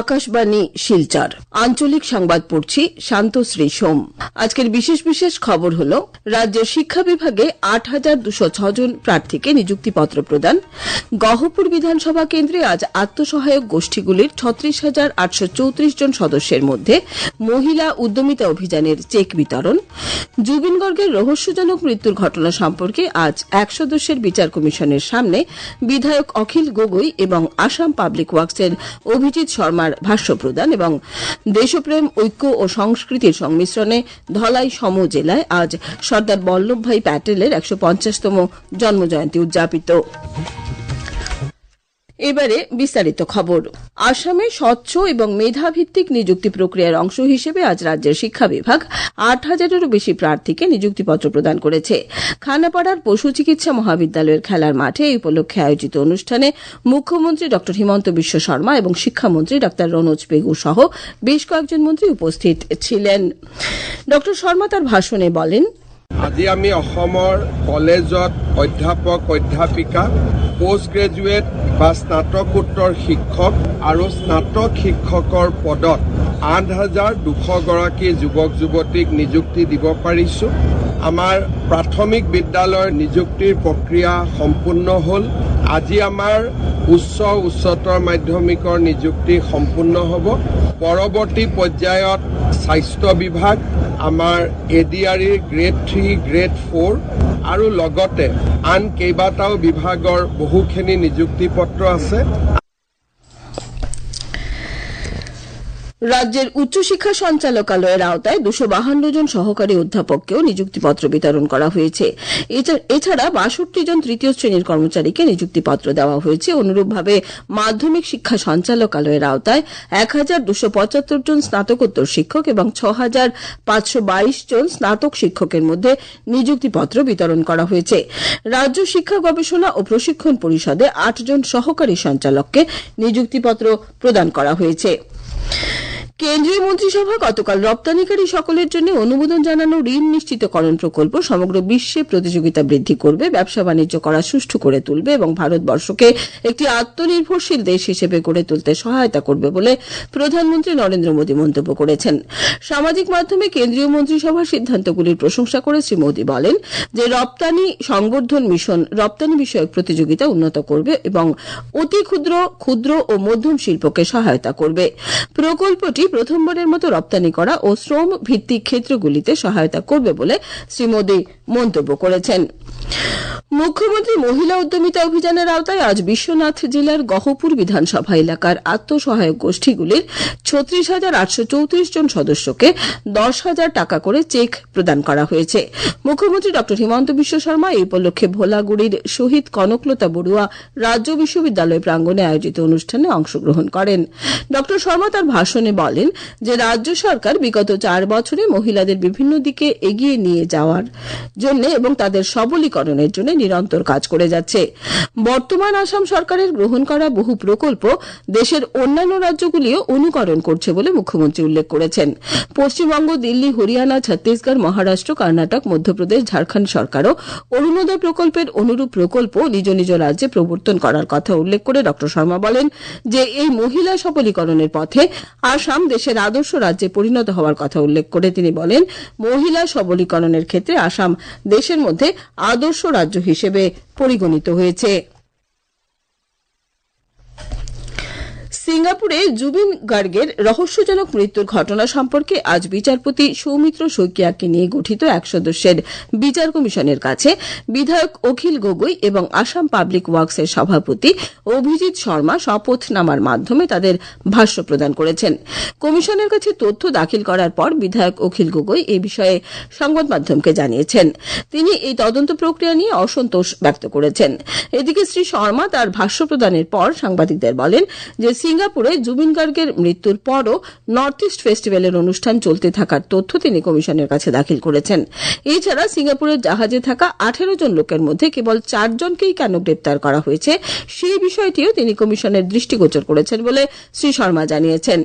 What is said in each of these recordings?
আকাশবাণী, শিলচর। আঞ্চলিক সংবাদ পড়ছি শান্তশ্রী সোম। আজকের বিশেষ বিশেষ খবর হল, রাজ্যের শিক্ষা বিভাগে আট হাজার দুশো ছজন প্রার্থীকে নিযুক্তিপত্র প্রদান। গহপুর বিধানসভা কেন্দ্রে আজ আত্মসহায়ক গোষ্ঠীগুলির ছত্রিশ হাজার আটশো চৌত্রিশ জন সদস্যের মধ্যে মহিলা উদ্যমিতা অভিযানের চেক বিতরণ। জুবিন গর্গের রহস্যজনক মৃত্যুর ঘটনা সম্পর্কে আজ এক সদস্যের বিচার কমিশনের সামনে বিধায়ক অখিল গগৈ এবং আসাম পাবলিক ওয়ার্কসের অভিজিৎ শর্মার ভাষ্য প্রদান এবং দেশপ্রেম, ঐক্য ও সংস্কৃতির সংমিশ্রণে ধলাই সম জেলায় আজ সর্দার বল্লভ ভাই প্যাটেলের একশো পঞ্চাশতম জন্মজয়ন্তী উদযাপিত। এবারে বিস্তারিত খবর। আসামে স্বচ্ছ এবং মেধাভিত্তিক নিযুক্তি প্রক্রিয়ার অংশ হিসেবে আজ রাজ্যের শিক্ষা বিভাগ আট হাজারেরও বেশি প্রার্থীকে নিযুক্তিপত্র প্রদান করেছে। খানাপাড়ার পশু চিকিৎসা মহাবিদ্যালয়ের খেলার মাঠে এই উপলক্ষে আয়োজিত অনুষ্ঠানে মুখ্যমন্ত্রী ড হিমন্ত বিশ্ব শর্মা এবং শিক্ষামন্ত্রী ড রনোজ পেগু সহ বেশ কয়েকজন মন্ত্রী উপস্থিত ছিলেন। ড শর্মা তার ভাষণে বলেন আজি আমি অসমৰ কলেজত অধ্যাপক অধ্যাপিকা পষ্ট গ্ৰেজুৱেট বা স্নাতকোত্তৰ শিক্ষক আৰু স্নাতক শিক্ষকৰ পদত আঠ হাজাৰ দুশগৰাকী যুৱক যুৱতীক নিযুক্তি দিব পাৰিছোঁ। আমাৰ প্ৰাথমিক বিদ্যালয়ৰ নিযুক্তিৰ প্ৰক্ৰিয়া সম্পূৰ্ণ হ'ল। আজি আমাৰ উচ্চ উচ্চতৰ মাধ্যমিকৰ নিযুক্তি সম্পূৰ্ণ হ'ব। পৰৱৰ্তী পৰ্যায়ত স্বাস্থ্য বিভাগ আমাৰ এ ডি আৰ ইৰ গ্ৰেড থ্ৰী গ্ৰেড ফ'ৰ আৰু লগতে আন কেইবাটাও বিভাগৰ বহুখিনি নিযুক্তি পত্ৰ আছে। রাজ্যের উচ্চশিক্ষা সঞ্চালকালয়ের আওতায় দুশো বাহান্ন জন সহকারী অধ্যাপককেও নিযুক্তিপত্র বিতরণ করা হয়েছে। এছা- এছাড়া বাষট্টি জন তৃতীয় শ্রেণির কর্মচারীকে নিযুক্তিপত্র দেওয়া হয়েছে। অনুরূপভাবে মাধ্যমিক শিক্ষা সঞ্চালকালয়ের আওতায় এক হাজার দুশো পঁচাত্তর জন স্নাতকোত্তর শিক্ষক এবং ছ হাজার পাঁচশো বাইশ জন স্নাতক শিক্ষকের মধ্যে নিযুক্তিপত্র বিতরণ করা হয়েছে। রাজ্য শিক্ষা গবেষণা ও প্রশিক্ষণ পরিষদে আটজন সহকারী সঞ্চালককে নিযুক্তিপত্র প্রদান করা হয়েছে। কেন্দ্রীয় মন্ত্রিসভা গতকাল রপ্তানিকারী সকলের জন্য অনুমোদন জানানো ঋণ নিশ্চিতকরণ প্রকল্প সমগ্র বিশ্বে প্রতিযোগিতা বৃদ্ধি করবে, ব্যবসা বাণিজ্য করা সুষ্ঠু করে তুলবে এবং ভারতবর্ষকে একটি আত্মনির্ভরশীল দেশ হিসেবে গড়ে তুলতে সহায়তা করবে বলে প্রধানমন্ত্রী নরেন্দ্র মোদী মন্তব্য করেছেন। সামাজিক মাধ্যমে কেন্দ্রীয় মন্ত্রিসভার সিদ্ধান্তগুলির প্রশংসা করে শ্রী মোদী বলেন যে রপ্তানি সংবর্ধন মিশন রপ্তানি বিষয়ক প্রতিযোগিতা উন্নত করবে এবং অতি ক্ষুদ্র ক্ষুদ্র ও মধ্যম শিল্পকে সহায়তা করবে। প্রকল্পটি প্রথমবারের মতো রপ্তানি করা ও শ্রম ভিত্তিক ক্ষেত্রগুলিতে সহায়তা করবে বলে শ্রী মোদী মন্তব্য করেছেন। মুখ্যমন্ত্রী মহিলা উদ্যমিতা অভিযানের আওতায় আজ বিশ্বনাথ জেলার গহপুর বিধানসভা এলাকার আত্মসহায়ক গোষ্ঠীগুলির ছত্রিশ হাজার আটশো চৌত্রিশ জন সদস্যকে দশ হাজার টাকা করে চেক প্রদান করা হয়েছে। মুখ্যমন্ত্রী ড হিমন্ত বিশ্ব শর্মা এই উপলক্ষে ভোলাগুড়ির শহীদ কনকলতা বড়ুয়া রাজ্য বিশ্ববিদ্যালয় প্রাঙ্গণে আয়োজিত অনুষ্ঠানে অংশগ্রহণ করেন। ড শর্মা তার ভাষণে বলেন যে, রাজ্য সরকার বিগত চার বছরে মহিলাদের বিভিন্ন দিকে এগিয়ে নিয়ে যাওয়ার জন্য এবং তাদের সবলীকরণের জন্য নিরন্তর কাজ করে যাচ্ছে। বর্তমান আসাম সরকারের গ্রহণ করা বহু প্রকল্প দেশের অন্যান্য রাজ্যগুলিও অনুকরণ করছে বলে মুখ্যমন্ত্রী উল্লেখ করেছেন। পশ্চিমবঙ্গ, দিল্লি, হরিয়ানা, ছত্তিশগড়, মহারাষ্ট্র, কর্ণাটক, মধ্যপ্রদেশ, ঝাড়খণ্ড সরকারও অরুণোদয় প্রকল্পের অনুরূপ প্রকল্প নিজ নিজ রাজ্যে প্রবর্তন করার কথা উল্লেখ করে ড শর্মা বলেন যে এই মহিলা সবলীকরণের পথে আসাম দেশের আদর্শ রাজ্যে পরিণত হওয়ার কথা উল্লেখ করে তিনি বলেন, মহিলা সবলীকরণের ক্ষেত্রে আসাম দেশের মধ্যে আদর্শ রাজ্য হিসেবে পরিগণিত হয়েছে। সিঙ্গাপুরে জুবিন গার্গের রহস্যজনক মৃত্যুর ঘটনা সম্পর্কে আজ বিচারপতি সৌমিত্র শইকিয়াকে নিয়ে গঠিত এক সদস্যের বিচার কমিশনের কাছে বিধায়ক অখিল গগৈ এবং আসাম পাবলিক ওয়ার্কসের সভাপতি অভিজিৎ শর্মা শপথনামার মাধ্যমে তাদের ভাষ্য প্রদান করেছেন। কমিশনের কাছে তথ্য দাখিল করার পর বিধায়ক অখিল গগৈ এ বিষয়ে সংবাদ মাধ্যমকে জানিয়েছেন। তিনি এই তদন্ত প্রক্রিয়া নিয়ে অসন্তোষ ব্যক্ত করেছেন। এদিকে শ্রী শর্মা তার ভাষ্য প্রদানের পর সাংবাদিকদের বলেন যে সিঙ্গাপুরে জুবিন গার্গের মৃত্যুর পরও নর্থ ইস্ট ফেস্টিভ্যালের অনুষ্ঠান চলতে থাকার তথ্য তিনি কমিশনের কাছে দাখিল করেছেন। এছাড়া সিঙ্গাপুরের জাহাজে থাকা আঠেরো জন লোকের মধ্যে কেবল চারজনকেই কেন গ্রেপ্তার করা হয়েছে, সেই বিষয়টিও তিনি কমিশনের দৃষ্টিগোচর করেছেন বলে শ্রী শর্মা জানিয়েছেন।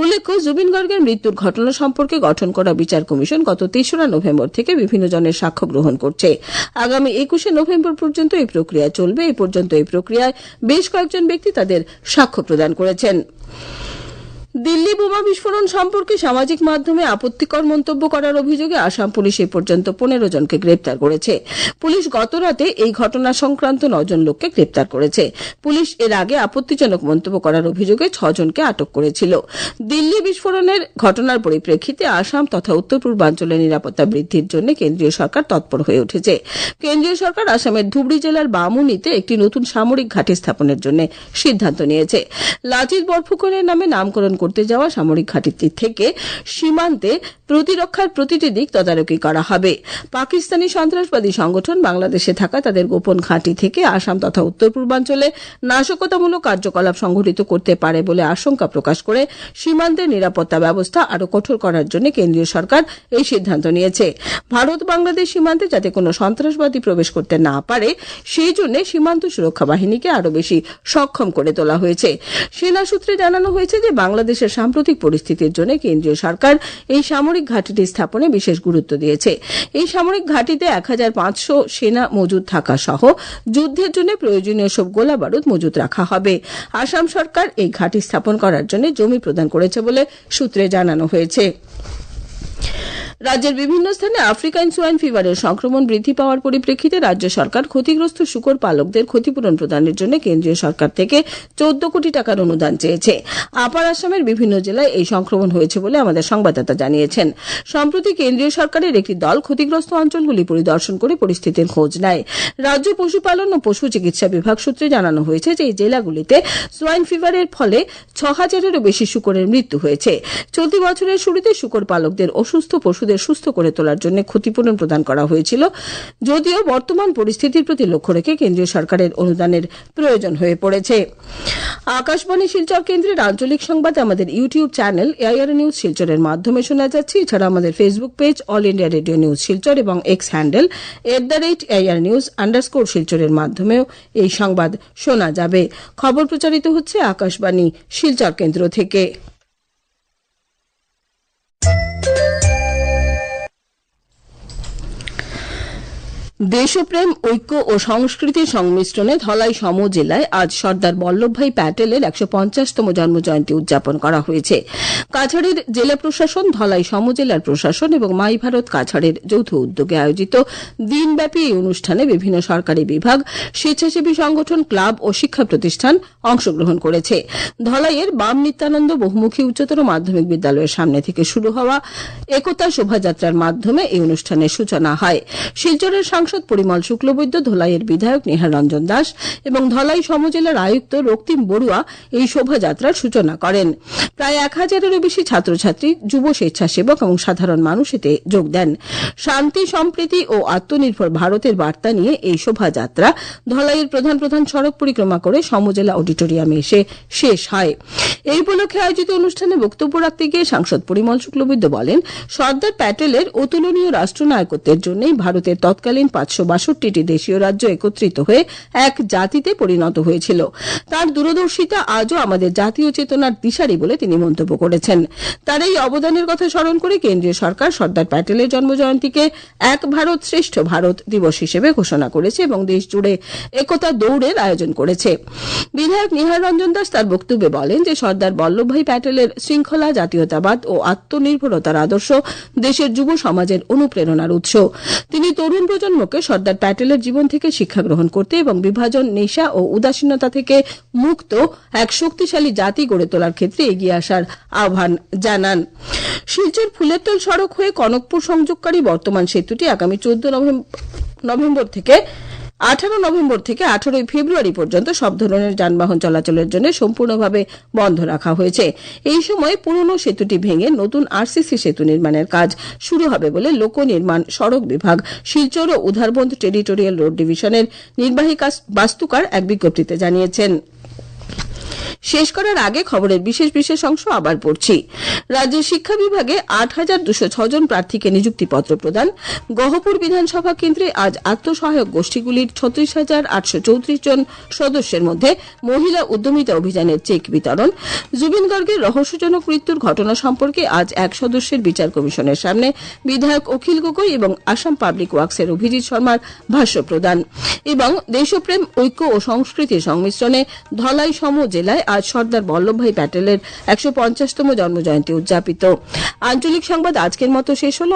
উল্লেখ্য, জুবিন গার্গের মৃত্যুর ঘটনা সম্পর্কে গঠন করা বিচার কমিশন গত তেসরা নভেম্বর থেকে বিভিন্ন জনের সাক্ষ্য গ্রহণ করছে। আগামী একুশে নভেম্বর পর্যন্ত এই প্রক্রিয়া চলবে। এই পর্যন্ত এই প্রক্রিয়ায় বেশ কয়েকজন ব্যক্তি তাদের সাক্ষ্য প্রদান করেছেন দিল্লি বোমা বিস্ফোরণ সম্পর্কে সামাজিক মাধ্যমে আপত্তিকর মন্তব্য করার অভিযোগে আসাম পুলিশ এ পর্যন্ত পনেরো জনকে গ্রেপ্তার করেছে। পুলিশ গত রাতে এই ঘটনা সংক্রান্ত নজন লোককে গ্রেপ্তার করেছে। পুলিশ এর আগে আপত্তিজনক মন্তব্য করার অভিযোগে ছজনকে আটক করেছিল। দিল্লি বিস্ফোরণের ঘটনার পরিপ্রেক্ষিতে আসাম তথা উত্তর পূর্বাঞ্চলের নিরাপত্তা বৃদ্ধির জন্য কেন্দ্রীয় সরকার তৎপর হয়ে উঠেছে। কেন্দ্রীয় সরকার আসামের ধুবড়ি জেলার বামুনিতে একটি নতুন সামরিক ঘাঁটি স্থাপনের জন্য সিদ্ধান্ত নিয়েছে। লাচিত বরফুকনের নামে নামকরণ করতে যাওয়া সামরিক ঘাঁটিটি থেকে সীমান্তে প্রতিরক্ষার প্রতিটি দিক তদারকি করা হবে। পাকিস্তানি সন্ত্রাসবাদী সংগঠন বাংলাদেশে থাকা তাদের গোপন ঘাঁটি থেকে আসাম তথা উত্তর পূর্বাঞ্চলে নাশকতামূলক কার্যকলাপ সংঘটিত করতে পারে বলে আশঙ্কা প্রকাশ করে সীমান্তের নিরাপত্তা ব্যবস্থা আরও কঠোর করার জন্য কেন্দ্রীয় সরকার এই সিদ্ধান্ত নিয়েছে। ভারত বাংলাদেশ সীমান্তে যাতে কোনো সন্ত্রাসবাদী প্রবেশ করতে না পারে, সেই জন্য সীমান্ত সুরক্ষা বাহিনীকে আরও বেশি সক্ষম করে তোলা হয়েছে। সেনা সূত্রে জানানো হয়েছে যে বাংলাদেশের সাম্প্রতিক পরিস্থিতির জন্য কেন্দ্রীয় সরকার এই সামরিক ঘাঁটিটি স্থাপনে বিশেষ গুরুত্ব দিয়েছে। এই সামরিক ঘাঁটিতে এক হাজার পাঁচশো সেনা মজুদ থাকা সহ যুদ্ধের জন্য প্রয়োজনীয় সব গোলা বারুদ মজুদ রাখা হবে। আসাম সরকার এই ঘাঁটি স্থাপন করার জন্য জমি প্রদান করেছে বলে সূত্রে জানানো হয়েছে। রাজ্যের বিভিন্ন স্থানে আফ্রিকান সোয়াইন ফিভারের সংক্রমণ বৃদ্ধি পাওয়ার পরিপ্রেক্ষিতে রাজ্য সরকার ক্ষতিগ্রস্ত শুকর পালকদের ক্ষতিপূরণ প্রদানের জন্য কেন্দ্রীয় সরকার থেকে চোদ্দ কোটি টাকার অনুদান চেয়েছে। আপার আসামের বিভিন্ন জেলায় এই সংক্রমণ হয়েছে বলে আমাদের সংবাদদাতা জানিয়েছেন। সম্প্রতি কেন্দ্রীয় সরকারের একটি দল ক্ষতিগ্রস্ত অঞ্চলগুলি পরিদর্শন করে পরিস্থিতির খোঁজ নেয়। রাজ্য পশুপালন ও পশু চিকিৎসা বিভাগ সূত্রে জানানো হয়েছে যে এই জেলাগুলিতে সোয়াইন ফিভারের ফলে ছ হাজারেরও বেশি শুকরের মৃত্যু হয়েছে। চলতি বছরের শুরুতে শুকর পালকদের অসুস্থ পশুদের সুস্থ করে তোলার জন্য ক্ষতিপূরণ প্রদান করা হয়েছিল। যদিও বর্তমান পরিস্থিতির প্রতি লক্ষ্য রেখে কেন্দ্রীয় সরকারের অনুদানের প্রয়োজন হয়ে পড়েছে। আকাশবাণী শিলচর কেন্দ্রের আঞ্চলিক সংবাদ আমাদের ইউটিউব চ্যানেল এআইআর নিউজ শিলচরের মাধ্যমে শোনা যাচ্ছে। এছাড়া আমাদের Facebook page all India radio news Silchar এবং X handle at the rate AIR news underscore শিলচরের মাধ্যমেও এই সংবাদ শোনা যাবে। খবর প্রচারিত হচ্ছে আকাশবাণী শিলচর কেন্দ্র থেকে। দেশপ্রেম, ঐক্য ও সংস্কৃতির সংমিশ্রণে ধলাই সম জেলায় আজ সর্দার বল্লভভাই প্যাটেলের একশো পঞ্চাশতম জন্মজয়ন্তী উদযাপন করা হয়েছে। কাছাড়ের জেলা প্রশাসন, ধলাই সম জেলার প্রশাসন এবং মাই ভারত কাছাড়ের যৌথ উদ্যোগে আয়োজিত দিনব্যাপী এই অনুষ্ঠানে বিভিন্ন সরকারি বিভাগ, স্বেচ্ছাসেবী সংগঠন, ক্লাব ও শিক্ষা প্রতিষ্ঠান অংশগ্রহণ করেছে। ধলাইয়ের বাম নিত্যানন্দ বহুমুখী উচ্চতর মাধ্যমিক বিদ্যালয়ের সামনে থেকে শুরু হওয়া একতা শোভাযাত্রার মাধ্যমে এই অনুষ্ঠানের সূচনা হয়। শিলচরের সাংসদ পরিমল শুক্লবৈদ্য, ধলাইয়ের বিধায়ক নেহার রঞ্জন দাস এবং ধলাই সমজেলার আয়ুক্ত রক্তিম বড়ুয়া এই শোভাযাত্রার সূচনা করেন। প্রায় এক হাজারেরও বেশি ছাত্রছাত্রী, যুব স্বেচ্ছাসেবক এবং সাধারণ মানুষ এতে যোগ দেন। শান্তি, সম্প্রীতি ও আত্মনির্ভর ভারতের বার্তা নিয়ে এই শোভাযাত্রা ধলাইয়ের প্রধান প্রধান সড়ক পরিক্রমা করে সমজেলা অডিটোরিয়ামে এসে শেষ হয়। এই উপলক্ষে আয়োজিত অনুষ্ঠানে বক্তব্য রাখতে গিয়ে সাংসদ পরিমল শুক্লবৈদ্য বলেন, সর্দার প্যাটেলের অতুলনীয় রাষ্ট্রনায়কত্বের জন্যই ভারতের তৎকালীন পাঁচশো বাষট্টিটি দেশীয় রাজ্য একত্রিত হয়ে এক জাতিতে পরিণত হয়েছিল। তার দূরদর্শিতা আজও আমাদের জাতীয় চেতনার দিশারি বলে তিনি মন্তব্য করেছেন। তার এই অবদানের কথা স্মরণ করে কেন্দ্রীয় সরকার সর্দার প্যাটেলের জন্মজয়ন্তীকে এক ভারত শ্রেষ্ঠ ভারত দিবস হিসেবে ঘোষণা করেছে এবং দেশ জুড়ে একতা দৌড়ের আয়োজন করেছে। বিধায়ক নিহার রঞ্জন দাস তার বক্তব্যে বলেন যে সর্দার বল্লভভাই প্যাটেলের শৃঙ্খলা, জাতীয়তাবাদ ও আত্মনির্ভরতার আদর্শ দেশের যুব সমাজের অনুপ্রেরণার উৎস। তিনি তরুণ প্রজন্মকে সর্দার প্যাটেলের জীবন থেকে শিক্ষা গ্রহণ করতে এবং বিভাজন, নেশা ও উদাসীনতা থেকে মুক্ত এক শক্তিশালী জাতি গড়ে তোলার ক্ষেত্রে এগিয়ে আসার আহ্বান জানান। শিলচর ফুলেরতল সড়ক হয়ে কনকপুর সংযোগকারী বর্তমান সেতুটি আগামী চোদ্দ নভেম্বর থেকে আঠারো নভেম্বর থেকে আঠারোই ফেব্রুয়ারি পর্যন্ত সব ধরনের যানবাহন চলাচলের জন্য সম্পূর্ণভাবে বন্ধ রাখা হয়েছে। এই সময় পুরনো সেতুটি ভেঙে নতুন আরসিসি সেতু নির্মাণের কাজ শুরু হবে বলে লোক নির্মাণ সড়ক বিভাগ শিলচর ও উধারবন্দ টেরিটোরিয়াল রোড ডিভিশনের নির্বাহী বাস্তুকার এক বিজ্ঞপ্তিতে জানিয়েছেন। শেষ করার আগে খবরের বিশেষ বিশেষ অংশ আবার পড়ছি। রাজ্যের শিক্ষা বিভাগে আট হাজার দুশো ছজন প্রার্থীকে নিযুক্তিপত্র প্রদান। গহপুর বিধানসভা কেন্দ্রে আজ আত্মসহায়ক গোষ্ঠীগুলির ছত্রিশ হাজার আটশো চৌত্রিশ জন সদস্যের মধ্যে মহিলা উদ্যমিতা অভিযানের চেক বিতরণ। জুবিন গর্গের রহস্যজনক মৃত্যুর ঘটনা সম্পর্কে আজ এক সদস্যের বিচার কমিশনের সামনে বিধায়ক অখিল গগৈ এবং আসাম পাবলিক ওয়ার্কসের অভিজিৎ শর্মার ভাষ্য প্রদান। এবং দেশপ্রেম, ঐক্য ও সংস্কৃতির সংমিশ্রণে ধলাই সম জেলায় আজ সর্দার বল্লভভাই প্যাটেলের একশো পঞ্চাশতম জন্মজয়ন্তী উদযাপিত। আঞ্চলিক সংবাদ আজকের মতো শেষ হলো।